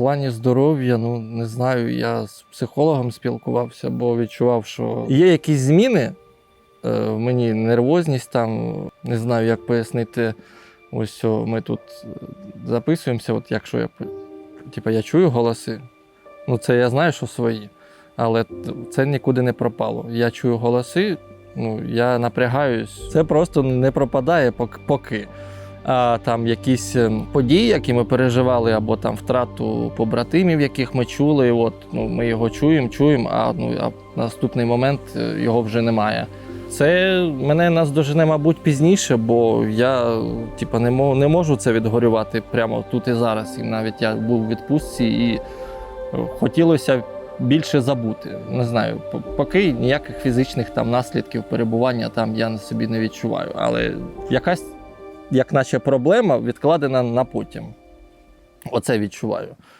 плані здоров'я, ну не знаю, я з психологом спілкувався, бо відчував, що є якісь зміни е, в мені, нервозність там, не знаю, як пояснити. Ось о, ми тут е, записуємося, от якщо я типу, я чую голоси, ну це я знаю, що свої, але це нікуди не пропало. Я чую голоси, ну я напрягаюсь. Це просто не пропадає поки. Там якісь ем, події, які ми переживали, або там втрату побратимів, яких ми чули. От ну ми його чуємо, чуємо, а ну а наступний момент е, його вже немає. Це мене наздожене, мабуть, пізніше, бо я типа не мо- не можу це відгорювати прямо тут і зараз. І навіть я був у відпустці і е, хотілося більше забути. Не знаю, поки ніяких фізичних там наслідків перебування там я на собі не відчуваю. Але якась, як наче проблема, відкладена на потім. Оце відчуваю.